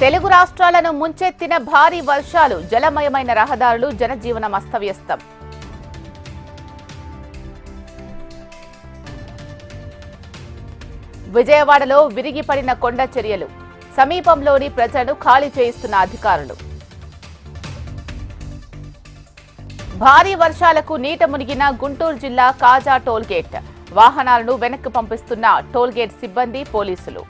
తెలుగు రాష్ట్రాలను ముంచెత్తిన భారీ వర్షాలు జలమయమైన రహదారులు జనజీవనం అస్తవ్యస్తం. విజయవాడలో విరిగిపడిన కొండ చర్యలు. సమీపంలోని ప్రజలను ఖాళీ చేయిస్తున్న అధికారులు. భారీ వర్షాలకు నీట మునిగిన గుంటూరు జిల్లా కాజా టోల్గేట్ వాహనాలను వెనక్కి పంపిస్తున్న టోల్గేట్ సిబ్బంది పోలీసులు.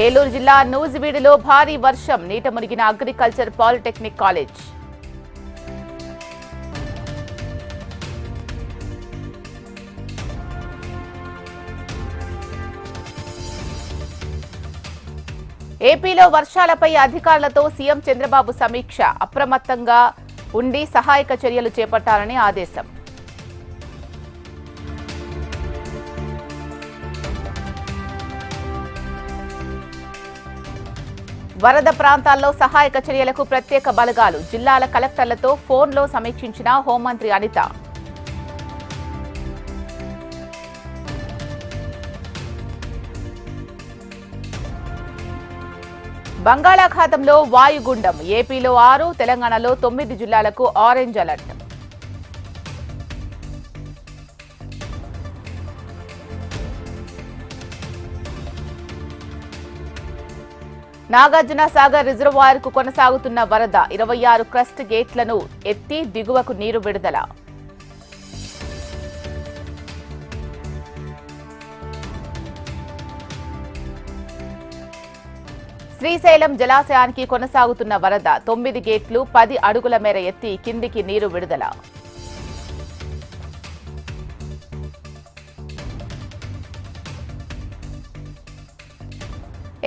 ఏలూరు జిల్లా నూజివీడులో భారీ వర్షం. నీట మునిగిన అగ్రికల్చర్ పాలిటెక్నిక్ కాలేజ్. ఏపీలో వర్షాలపై అధికారులతో సీఎం చంద్రబాబు సమీక్ష. అప్రమత్తంగా ఉండి సహాయక చర్యలు చేపట్టాలని ఆదేశం. వరద ప్రాంతాల్లో సహాయక చర్యలకు ప్రత్యేక బలగాలు. జిల్లాల కలెక్టర్లతో ఫోన్లో సమీక్షించిన హోంమంత్రి అనిత. బంగాళాఖాతంలో వాయుగుండం. ఏపీలో ఆరు తెలంగాణలో తొమ్మిది జిల్లాలకు ఆరెంజ్ అలర్ట్. నాగార్జున సాగర్ రిజర్వాయర్కు కొనసాగుతున్న వరద ఇరవై ఆరు క్రస్ట్ గేట్లను ఎత్తి దిగువకు నీరు విడుదల. శ్రీశైలం జలాశయానికి కొనసాగుతున్న వరద తొమ్మిది గేట్లు పది అడుగుల మేర ఎత్తి కిందికి నీరు విడుదల.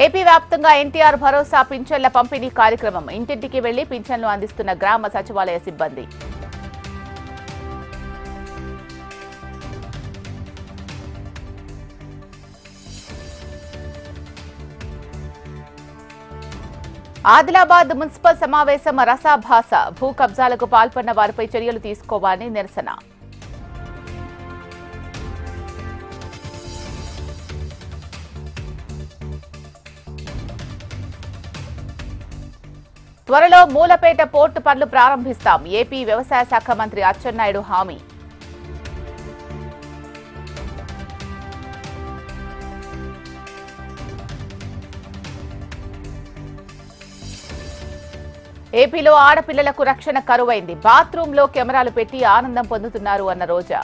ఏపీ వ్యాప్తంగా ఎన్టీఆర్ భరోసా పింఛన్ల పంపిణీ కార్యక్రమం ఇంటింటికి వెళ్ళి పింఛన్లు అందిస్తున్న గ్రామ సచివాలయ సిబ్బంది. ఆదిలాబాద్ మున్సిపల్ సమావేశం రసాభాస భూ కబ్జాలకు పాల్పడిన వారిపై చర్యలు తీసుకోవాలని నిరసన. త్వరలో మూలపేట పోర్టు పనులు ప్రారంభిస్తాం. ఏపీ వ్యవసాయ శాఖ మంత్రి అచ్చెన్నాయుడు హామీ. ఏపీలో ఆడపిల్లలకు రక్షణ కరువైంది. బాత్రూంలో కెమెరాలు పెట్టి ఆనందం పొందుతున్నారు అన్న రోజా.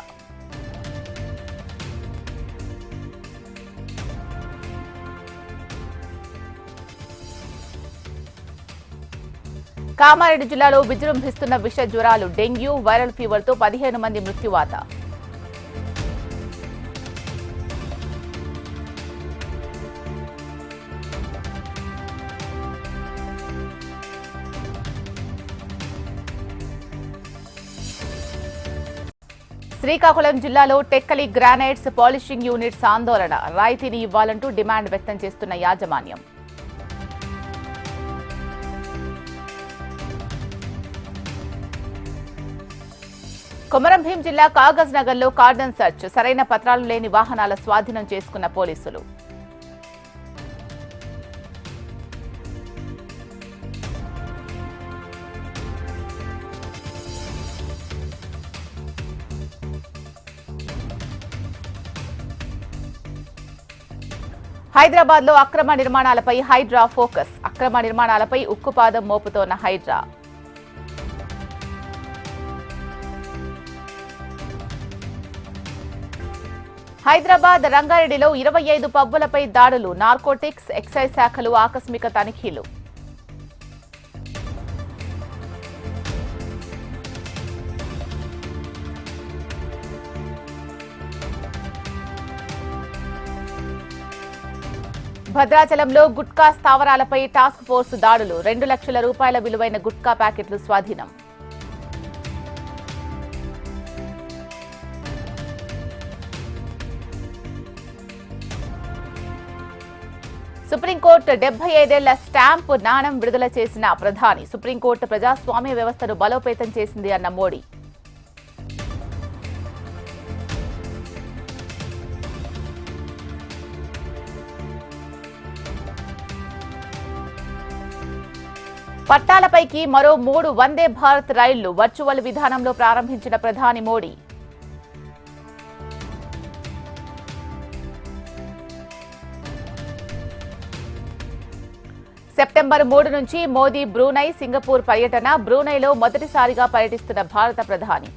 కామారెడ్డి జిల్లాలో విజృంభిస్తున్న విష జ్వరాలు డెంగ్యూ వైరల్ ఫీవర్తో పదిహేను మంది మృత్యువాత శ్రీకాకుళం జిల్లాలో టెక్కలి గ్రానైట్స్ పాలిషింగ్ యూనిట్స్ ఆందోళన. రాయితీని ఇవ్వాలంటూ డిమాండ్ వ్యక్తం చేస్తున్న యాజమాన్యం. కొమరం భీం జిల్లా కాగజ్ నగర్లో కార్డన్ సర్చ్ సరైన పత్రాలు లేని వాహనాల స్వాధీనం చేసుకున్న పోలీసులు. హైదరాబాద్లో అక్రమ నిర్మాణాలపై హైడ్రా ఫోకస్ అక్రమ నిర్మాణాలపై ఉక్కుపాదం మోపుతోన్న హైడ్రా. హైదరాబాద్ రంగారెడ్డిలో ఇరవై ఐదు పబ్బులపై దాడులు నార్కోటిక్స్ ఎక్సైజ్ శాఖలు ఆకస్మిక తనిఖీలు. భద్రాచలంలో గుట్కా స్థావరాలపై టాస్క్ ఫోర్స్ దాడులు రెండు లక్షల రూపాయల విలువైన గుట్కా ప్యాకెట్లు స్వాధీనం. సుప్రీంకోర్టు డెబ్బై ఐదేళ్ళ స్టాంపు నాణం విడుదల చేసిన ప్రధాని సుప్రీంకోర్టు ప్రజాస్వామ్య వ్యవస్థను బలోపేతం చేసింది అన్న మోడీ. పట్టాలపైకి మరో మూడు వందే భారత్ రైళ్ళు వర్చువల్ విధానంలో ప్రారంభించిన ప్రధాని మోడీ. సెప్టెంబర్ మూడు నుంచి మోదీ బ్రూనై సింగపూర్ పర్యటన బ్రూనైలో మొదటిసారిగా పర్యటిస్తున్న భారత ప్రధాని.